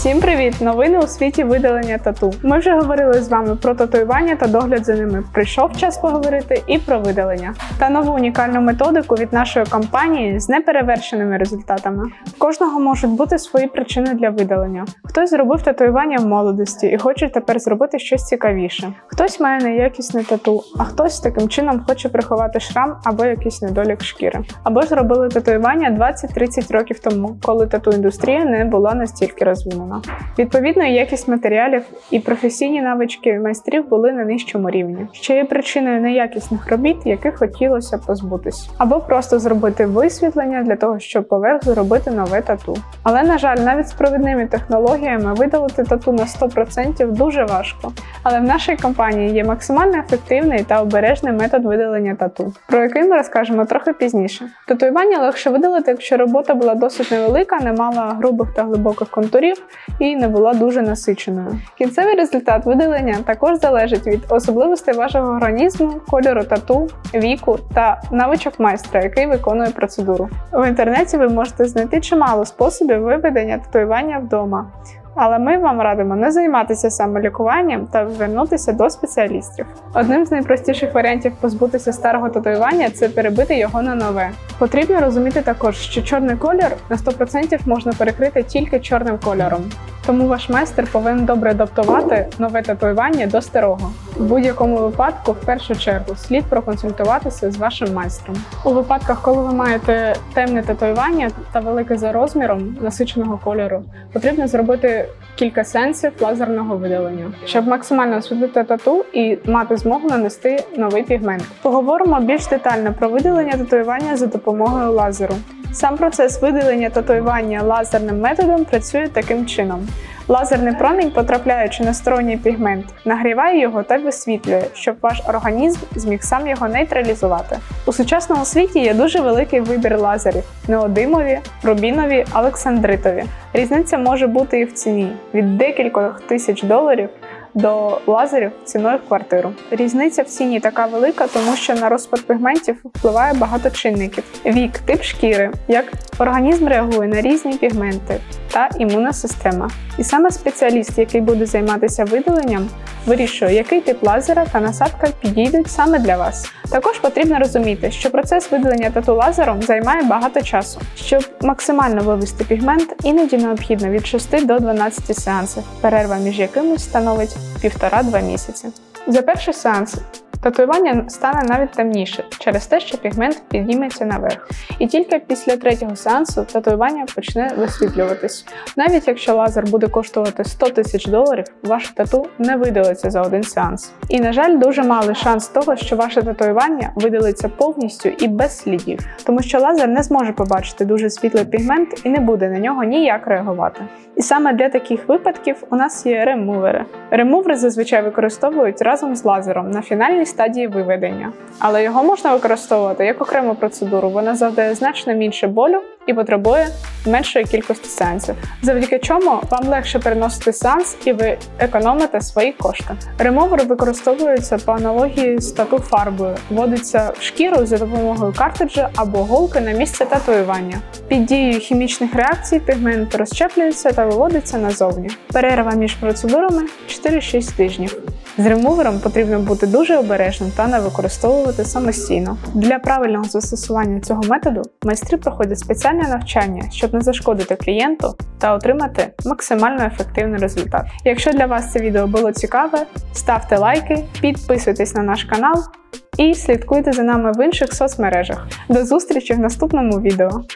Всім привіт! Новини у світі видалення тату. Ми вже говорили з вами про татуювання та догляд за ними. Прийшов час поговорити і про видалення та нову унікальну методику від нашої компанії з неперевершеними результатами. В Кожного можуть бути свої причини для видалення. Хтось зробив татуювання в молодості і хоче тепер зробити щось цікавіше. Хтось має неякісне тату, а хтось таким чином хоче приховати шрам або якийсь недолік шкіри. Або зробили татуювання 20-30 років тому, коли тату-індустрія не була настільки розвинена. Відповідно, якість матеріалів і професійні навички майстрів були на нижчому рівні, що є причиною неякісних робіт, яких хотілося позбутись, або просто зробити висвітлення для того, щоб поверх зробити нове тату. Але на жаль, навіть з провідними технологіями видалити тату на 100% дуже важко. Але в нашій компанії є максимально ефективний та обережний метод видалення тату, про який ми розкажемо трохи пізніше. Татуювання легше видалити, якщо робота була досить невелика, не мала грубих та глибоких контурів і не була дуже насиченою. Кінцевий результат видалення також залежить від особливостей вашого організму, кольору тату, віку та навичок майстра, який виконує процедуру. В інтернеті ви можете знайти чимало способів виведення татуювання вдома. Але ми вам радимо не займатися самолікуванням та звернутися до спеціалістів. Одним з найпростіших варіантів позбутися старого татуювання це перебити його на нове. Потрібно розуміти також, що чорний колір на 100% можна перекрити тільки чорним кольором. Тому ваш майстер повинен добре адаптувати нове татуювання до старого. В будь-якому випадку, в першу чергу, слід проконсультуватися з вашим майстром. У випадках, коли ви маєте темне татуювання та велике за розміром насиченого кольору, потрібно зробити кілька сеансів лазерного видалення, щоб максимально освітлити тату і мати змогу нанести новий пігмент. Поговоримо більш детально про видалення татуювання за допомогою лазеру. Сам процес видалення татуювання лазерним методом працює таким чином. Лазерний промінь, потрапляючи на сторонній пігмент, нагріває його та висвітлює, щоб ваш організм зміг сам його нейтралізувати. У сучасному світі є дуже великий вибір лазерів: неодимові, рубінові, олександритові. Різниця може бути і в ціні від декількох тисяч доларів до лазерів ціною в квартиру. Різниця в ціні така велика, тому що на розпад пігментів впливає багато чинників: вік, тип шкіри, як організм реагує на різні пігменти та імунна система. І саме спеціаліст, який буде займатися видаленням, вирішує, який тип лазера та насадка підійдуть саме для вас. Також потрібно розуміти, що процес видалення тату лазером займає багато часу. Щоб максимально вивести пігмент, іноді необхідно від 6 до 12 сеансів, перерва між якими становить 1,5-2 місяці. За перший сеанс татуювання стане навіть темніше через те, що пігмент підніметься наверх. І тільки після третього сеансу татуювання почне висвітлюватись. Навіть якщо лазер буде коштувати 100 тисяч доларів, ваше тату не видалиться за один сеанс. І, на жаль, дуже малий шанс того, що ваше татуювання видалиться повністю і без слідів, тому що лазер не зможе побачити дуже світлий пігмент і не буде на нього ніяк реагувати. І саме для таких випадків у нас є ремувери. Ремувери зазвичай використовують разом з лазером на фінальній стадії виведення, але його можна використовувати як окрему процедуру. Вона завдає значно менше болю і потребує меншої кількості сеансів, завдяки чому вам легше переносити сеанс і ви економите свої кошти. Ремовер використовується по аналогії з тату фарбою, вводиться в шкіру за допомогою картриджа або голки на місце татуювання. Під дією хімічних реакцій пігмент розщеплюється та виводиться назовні. Перерва між процедурами 4-6 тижнів. З ремувером потрібно бути дуже обережним та не використовувати самостійно. Для правильного застосування цього методу майстри проходять спеціальне навчання, щоб не зашкодити клієнту та отримати максимально ефективний результат. Якщо для вас це відео було цікаве, ставте лайки, підписуйтесь на наш канал і слідкуйте за нами в інших соцмережах. До зустрічі в наступному відео!